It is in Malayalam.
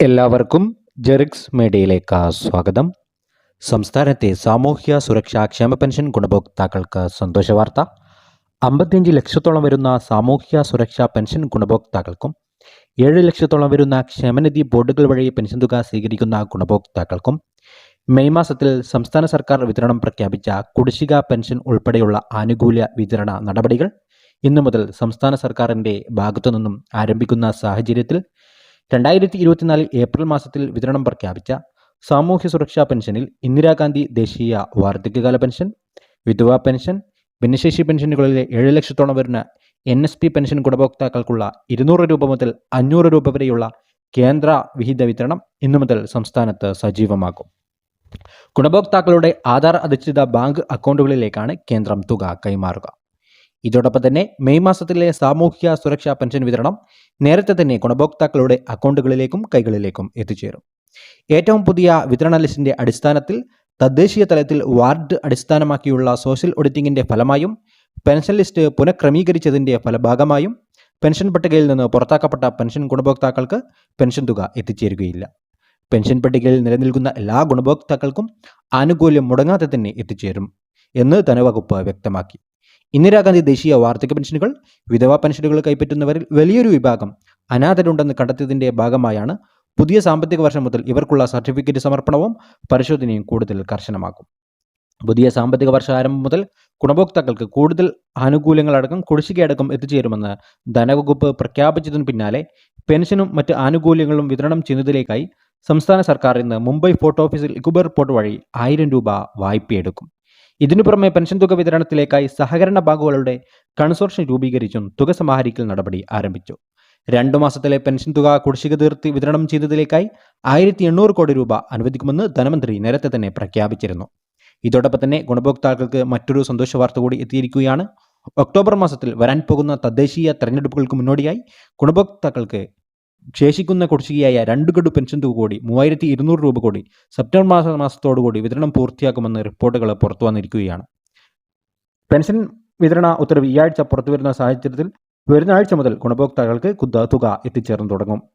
എല്ലാവർക്കും ജെറിക്സ് മീഡിയയിലേക്ക് സ്വാഗതം. സംസ്ഥാനത്തെ സാമൂഹ്യ സുരക്ഷാ ക്ഷേമ പെൻഷൻ ഗുണഭോക്താക്കൾക്ക് സന്തോഷ വാർത്ത. അമ്പത്തിയഞ്ച് ലക്ഷത്തോളം വരുന്ന സാമൂഹ്യ സുരക്ഷാ പെൻഷൻ ഗുണഭോക്താക്കൾക്കും ഏഴ് ലക്ഷത്തോളം വരുന്ന ക്ഷേമനിധി ബോർഡുകൾ വഴി പെൻഷൻ തുക സ്വീകരിക്കുന്ന ഗുണഭോക്താക്കൾക്കും മെയ് മാസത്തിൽ സംസ്ഥാന സർക്കാർ വിതരണം പ്രഖ്യാപിച്ച കുടിശ്ശിക പെൻഷൻ ഉൾപ്പെടെയുള്ള ആനുകൂല്യ വിതരണ നടപടികൾ ഇന്നു മുതൽ സംസ്ഥാന സർക്കാരിന്റെ ഭാഗത്തു നിന്നും ആരംഭിക്കുന്ന സാഹചര്യത്തിൽ രണ്ടായിരത്തി ഇരുപത്തിനാല് ഏപ്രിൽ മാസത്തിൽ വിതരണം പ്രഖ്യാപിച്ച സാമൂഹ്യ സുരക്ഷാ പെൻഷനിൽ ഇന്ദിരാഗാന്ധി ദേശീയ വാർദ്ധക്യകാല പെൻഷൻ വിധവാ പെൻഷൻ ഭിന്നശേഷി പെൻഷനുകളിലെ ഏഴ് ലക്ഷത്തോളം വരുന്ന എൻ എസ് പി പെൻഷൻ ഗുണഭോക്താക്കൾക്കുള്ള ഇരുന്നൂറ് രൂപ മുതൽ അഞ്ഞൂറ് രൂപ വരെയുള്ള കേന്ദ്ര വിഹിത വിതരണം ഇന്നു മുതൽ സംസ്ഥാനത്ത് സജീവമാകും. ഗുണഭോക്താക്കളുടെ ആധാർ അധിഷ്ഠിത ബാങ്ക് അക്കൗണ്ടുകളിലേക്കാണ് കേന്ദ്രം തുക കൈമാറുക. ഇതോടൊപ്പം തന്നെ മെയ് മാസത്തിലെ സാമൂഹിക സുരക്ഷാ പെൻഷൻ വിതരണം നേരത്തെ തന്നെ ഗുണഭോക്താക്കളുടെ അക്കൗണ്ടുകളിലേക്കും കൈകളിലേക്കും എത്തിച്ചേരും. ഏറ്റവും പുതിയ വിതരണ ലിസ്റ്റിന്റെ അടിസ്ഥാനത്തിൽ തദ്ദേശീയ തലത്തിൽ വാർഡ് അടിസ്ഥാനമാക്കിയുള്ള സോഷ്യൽ ഓഡിറ്റിംഗിന്റെ ഫലമായും പെൻഷൻ ലിസ്റ്റ് പുനഃക്രമീകരിച്ചതിന്റെ ഫലഭാഗമായും പെൻഷൻ പട്ടികയിൽ നിന്ന് പുറത്താക്കപ്പെട്ട പെൻഷൻ ഗുണഭോക്താക്കൾക്ക് പെൻഷൻ തുക എത്തിച്ചേരുകയില്ല. പെൻഷൻ പട്ടികയിൽ നിലനിൽക്കുന്ന എല്ലാ ഗുണഭോക്താക്കൾക്കും ആനുകൂല്യം മുടങ്ങാതെ തന്നെ എത്തിച്ചേരും എന്ന് ധനവകുപ്പ് വ്യക്തമാക്കി. ഇന്ദിരാഗാന്ധി ദേശീയ വാർദ്ധക്യ പെൻഷനുകൾ വിധവാ പെൻഷനുകൾ കൈപ്പറ്റുന്നവരിൽ വലിയൊരു വിഭാഗം അനാഥരുണ്ടെന്ന് കണ്ടെത്തിയതിന്റെ ഭാഗമായാണ് പുതിയ സാമ്പത്തിക വർഷം മുതൽ ഇവർക്കുള്ള സർട്ടിഫിക്കറ്റ് സമർപ്പണവും പരിശോധനയും കൂടുതൽ കർശനമാക്കും. പുതിയ സാമ്പത്തിക വർഷാരംഭം മുതൽ ഗുണഭോക്താക്കൾക്ക് കൂടുതൽ ആനുകൂല്യങ്ങളടക്കം കുടിശ്ശികയടക്കം എത്തിച്ചേരുമെന്ന് ധനവകുപ്പ് പ്രഖ്യാപിച്ചതിന് പിന്നാലെ പെൻഷനും മറ്റ് ആനുകൂല്യങ്ങളും വിതരണം ചെയ്യുന്നതിലേക്കായി സംസ്ഥാന സർക്കാർ ഇന്ന് മുംബൈ ഫോർട്ട് ഓഫീസിൽ ഇക്കുബർ പോർട്ട് വഴി ആയിരം രൂപ വായ്പയെടുക്കും. ഇതിനു പുറമെ പെൻഷൻ തുക വിതരണത്തിലേക്കായി സഹകരണ ബാങ്കുകളുടെ കൺസോർഷ്യം രൂപീകരിച്ചും തുക സമാഹരിക്കൽ നടപടി ആരംഭിച്ചു. രണ്ടു മാസത്തിലെ പെൻഷൻ തുക കുടിശ്ശിക തീർത്തി വിതരണം ചെയ്തതിലേക്കായി ആയിരത്തി എണ്ണൂറ് കോടി രൂപ അനുവദിക്കുമെന്ന് ധനമന്ത്രി നേരത്തെ തന്നെ പ്രഖ്യാപിച്ചിരുന്നു. ഇതോടൊപ്പം തന്നെ ഗുണഭോക്താക്കൾക്ക് മറ്റൊരു സന്തോഷ വാർത്ത കൂടി എത്തിയിരിക്കുകയാണ്. ഒക്ടോബർ മാസത്തിൽ വരാൻ പോകുന്ന തദ്ദേശീയ തെരഞ്ഞെടുപ്പുകൾക്ക് മുന്നോടിയായി ഗുണഭോക്താക്കൾക്ക് ശേഷിക്കുന്ന കുടിശ്ശികയായ രണ്ട് ഗഡു പെൻഷൻ തുക കൂടി മൂവായിരത്തി ഇരുന്നൂറ് രൂപ കൂടി സെപ്റ്റംബർ മാസ മാസത്തോടുകൂടി വിതരണം പൂർത്തിയാക്കുമെന്ന് റിപ്പോർട്ടുകൾ പുറത്തു വന്നിരിക്കുകയാണ്. പെൻഷൻ വിതരണ ഉത്തരവ് ഈ ആഴ്ച പുറത്തുവരുന്ന സാഹചര്യത്തിൽ വരുന്ന ആഴ്ച മുതൽ ഗുണഭോക്താക്കൾക്ക് കുത്ത തുക എത്തിച്ചേർന്ന് തുടങ്ങും.